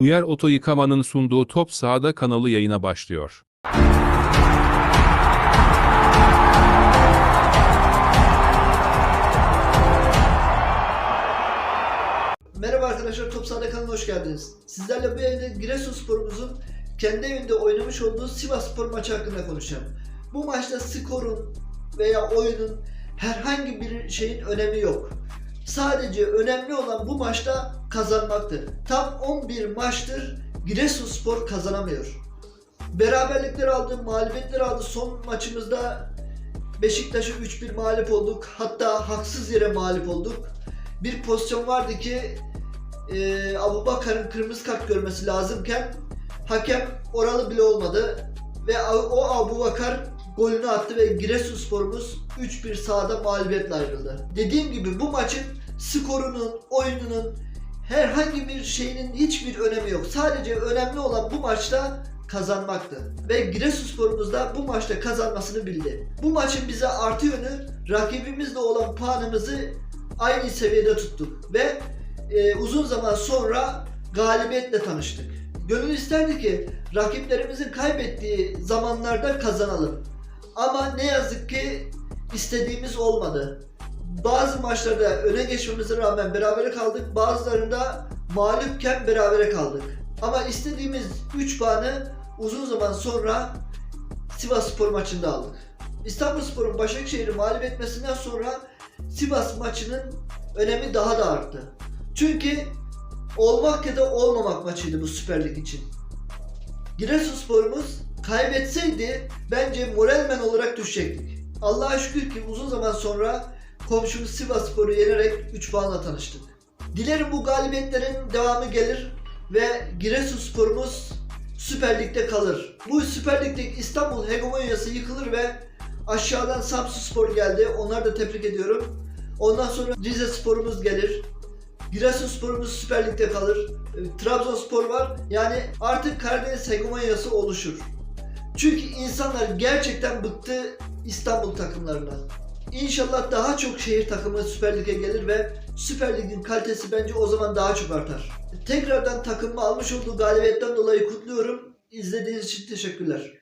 Uyar Oto Yıkama'nın sunduğu Top Sahada kanalı yayına başlıyor. Merhaba arkadaşlar, Top Sahada kanalına hoş geldiniz. Sizlerle bu evde Giresunspor'umuzun kendi evinde oynamış olduğu Sivas Spor maçı hakkında konuşacağım. Bu maçta skorun veya oyunun herhangi bir şeyin önemi yok. Sadece önemli olan bu maçta kazanmaktır. Tam 11 maçtır Giresunspor kazanamıyor. Beraberlikler aldı, mağlubiyetler aldı. Son maçımızda Beşiktaş'a 3-1 mağlup olduk. Hatta haksız yere mağlup olduk. Bir pozisyon vardı ki e, Abu Bakar'ın kırmızı kart görmesi lazımken hakem oralı bile olmadı ve o Abu Bakar golünü attı ve Giresunspor'umuz 3-1 sahada mağlubiyetle ayrıldı. Dediğim gibi bu maçın skorunun, oyununun herhangi bir şeyinin hiçbir önemi yok. Sadece önemli olan bu maçta kazanmaktı. Ve Giresunspor'umuz da bu maçta kazanmasını bildi. Bu maçın bize artı yönü rakibimizle olan puanımızı aynı seviyede tuttuk ve e, uzun zaman sonra galibiyetle tanıştık. Gönül isterdi ki rakiplerimizin kaybettiği zamanlarda kazanalım. Ama ne yazık ki istediğimiz olmadı. Bazı maçlarda öne geçmemize rağmen berabere kaldık. Bazılarında mağlupken berabere kaldık. Ama istediğimiz 3 puanı uzun zaman sonra Sivas Spor maçında aldık. İstanbulspor'un Başakşehir'i mağlup etmesinden sonra Sivas maçının önemi daha da arttı. Çünkü olmak ya da olmamak maçıydı bu Süper Lig için. Giresunspor'umuz kaybetseydi bence moralmen olarak düşecektik. Allah'a şükür ki uzun zaman sonra komşumuz Sivasspor'u yenerek 3 puanla tanıştık. Dilerim bu galibiyetlerin devamı gelir ve Giresunspor'umuz Süper Lig'de kalır. Bu Süper Lig'deki İstanbul hegemonyası yıkılır ve aşağıdan Samsunspor geldi. Onları da tebrik ediyorum. Ondan sonra Rize Spor'umuz gelir. Giresunspor'umuz Süper Lig'de kalır. Trabzonspor var. Yani artık Karadeniz hegemonyası oluşur. Çünkü insanlar gerçekten bıktı İstanbul takımlarından. İnşallah daha çok şehir takımı Süper Lig'e gelir ve Süper Lig'in kalitesi bence o zaman daha çok artar. Tekrardan takımımı almış olduğu galibiyetten dolayı kutluyorum. İzlediğiniz için teşekkürler.